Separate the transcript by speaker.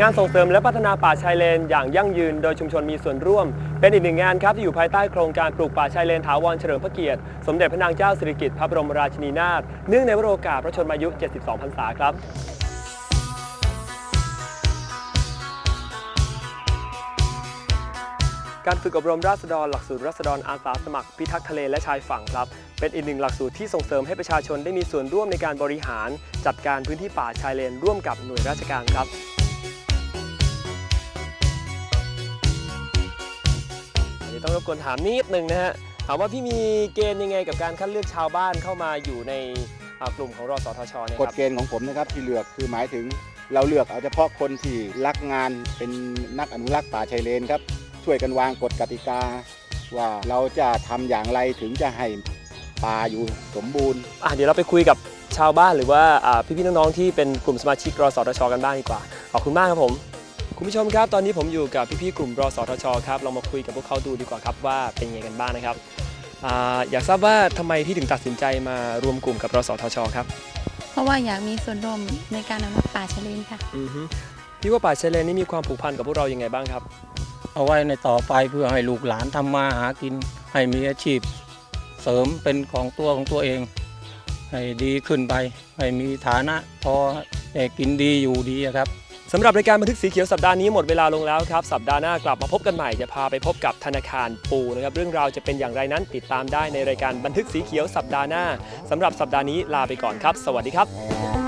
Speaker 1: งานส่งเสริมและพัฒนาป่าชายเลน อย่างยั่งยืนโดยชุมชนมีส่วนร่วม เป็นอีกหนึ่งงานครับที่อยู่ภายใต้โครงการปลูกป่าชายเลนถาวรเฉลิมพระเกียรติ สมเด็จพระนางเจ้าสิริกิติ์พระบรมราชินีนาถเนื่องในวโรกาสพระชนมายุ 72 พรรษาครับ การฝึกอบรมราษฎรหลักสูตรราษฎรอาสาสมัคร พิทักษ์ทะเลและชายฝั่งครับ เป็นอีกหนึ่งหลักสูตรที่ส่งเสริมให้ประชาชนได้มีส่วนร่วมในการบริหาร จัดการพื้นที่ป่าชายเลนร่วมกับหน่วยราชการครับอันนี้ต้องรบกวนถามนิดนึงนะฮะถามว่าพี่มีเกณฑ์ยังไงกับการคัดเลือกชาวบ้านเข้ามาอยู่ในกลุ่มของรสทชเนี่ย
Speaker 2: ก
Speaker 1: ครับ
Speaker 2: เกณฑ์ของผมนะครับที่เลือกคือหมายถึงเราเลือกเอาเฉพาะคนที่รักงานเป็นนักอนุรักษ์ป่าชายเลนครับ ช่วยกันวางกฎกติกา ว่าเราจะทำอย่างไรถึงจะให้ป่าอยู่สมบูรณ์
Speaker 1: อะเดี๋ยวเราไปคุยกับชาวบ้านหรือว่าอ่าพี่ๆน้องๆที่เป็นกลุ่มสมาชิกรสทชกันบ้างดีกว่าขอบคุณมากครับผม คุณผู้ชมครับตอนนี้ผมอยู่กับพี่ๆกลุ่มรสทชครับเรามาคุยกับพวกเขาดูดีกว่าครับว่าเป็นยังไงกันบ้างนะครับอ่าอยากทราบว่าทำไมพี่ถึงตัดสินใจมารวมกลุ่มกับรสทชครับ
Speaker 3: เพราะว่าอยากมีส่วนร่วมในการอนุรักษ์ป่าชายเลนค่ะ
Speaker 1: อือฮึพี่ว่าป่าชายเลนนี่มีความผูกพันกับพวกเรายังไงบ้างครับ
Speaker 4: เอาไว้ในต่อไปเพื่อให้ลูกหลานทำมาหากิน ให้มีอาชีพเสริมเป็นของตัวของตัวเอง ให้ดีขึ้นไป ให้มีฐานะพอกินดีอยู่ดีครับ
Speaker 1: สำหรับรายการบันทึกสีเขียวสัปดาห์นี้หมดเวลาลงแล้วครับ สัปดาห์หน้ากลับมาพบกันใหม่จะพาไปพบกับธนาคารปูนะครับเรื่องราวจะเป็นอย่างไรนั้นติดตามได้ในรายการบันทึกสีเขียวสัปดาห์หน้าสำหรับสัปดาห์นี้ลาไปก่อนครับ สวัสดีครับ